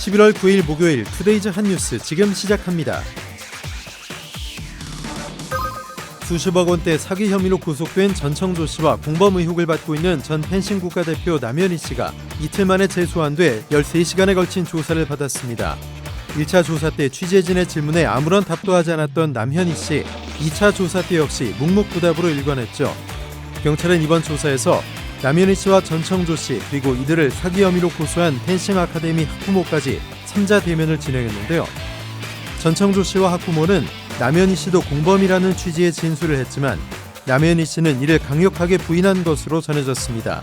11월 9일 목요일 투데이즈 한 뉴스 지금 시작합니다. 수십억 원대 사기 혐의로 구속된 전청조 씨와 공범 의혹을 받고 있는 전 펜싱 국가대표 남현희 씨가 이틀 만에 재소환돼 13시간에 걸친 조사를 받았습니다. 1차 조사 때 취재진의 질문에 아무런 답도 하지 않았던 남현희 씨, 2차 조사 때 역시 묵묵부답으로 일관했죠. 경찰은 이번 조사에서 남현희 씨와 전청조 씨 그리고 이들을 사기 혐의로 고소한 펜싱 아카데미 학부모까지 3자 대면을 진행했는데요. 전청조 씨와 학부모는 남현희 씨도 공범이라는 취지의 진술을 했지만 남현희 씨는 이를 강력하게 부인한 것으로 전해졌습니다.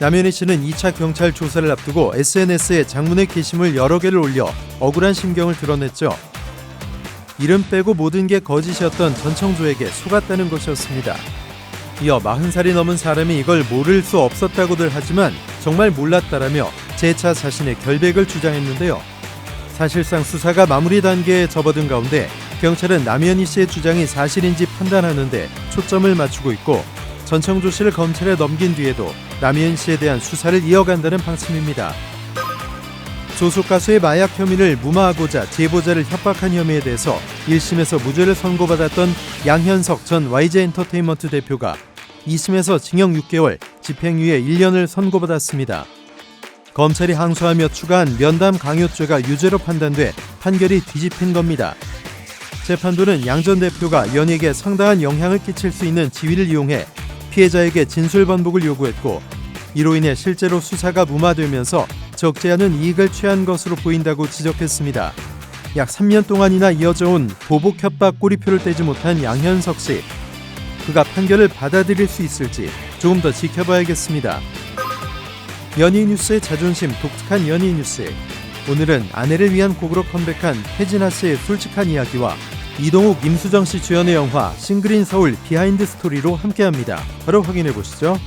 남현희 씨는 2차 경찰 조사를 앞두고 SNS에 장문의 게시물 여러 개를 올려 억울한 심경을 드러냈죠. 이름 빼고 모든 게 거짓이었던 전청조에게 속았다는 것이었습니다. 이어 40살이 넘은 사람이 이걸 모를 수 없었다고들 하지만 정말 몰랐다라며 재차 자신의 결백을 주장했는데요. 사실상 수사가 마무리 단계에 접어든 가운데 경찰은 남현희 씨의 주장이 사실인지 판단하는데 초점을 맞추고 있고 전청조 씨를 검찰에 넘긴 뒤에도 남현희 씨에 대한 수사를 이어간다는 방침입니다. 소속 가수의 마약 혐의를 무마하고자 제보자를 협박한 혐의에 대해서 1심에서 무죄를 선고받았던 양현석 전 YG 엔터테인먼트 대표가 2심에서 징역 6개월, 집행유예 1년을 선고받았습니다. 검찰이 항소하며 추가한 면담 강요죄가 유죄로 판단돼 판결이 뒤집힌 겁니다. 재판부는 양 전 대표가 연예계에 상당한 영향을 끼칠 수 있는 지위를 이용해 피해자에게 진술 번복을 요구했고 이로 인해 실제로 수사가 무마되면서 적지 않은 이익을 취한 것으로 보인다고 지적했습니다. 약 3년 동안이나 이어져 온 보복 협박 꼬리표를 떼지 못한 양현석 씨. 그가 판결을 받아들일 수 있을지 조금 더 지켜봐야겠습니다. 연예인 뉴스의 자존심 독특한 연예인 뉴스. 오늘은 아내를 위한 곡으로 컴백한 혜진아 씨의 솔직한 이야기와 이동욱, 임수정 씨 주연의 영화 싱글인 서울 비하인드 스토리로 함께합니다. 바로 확인해 보시죠.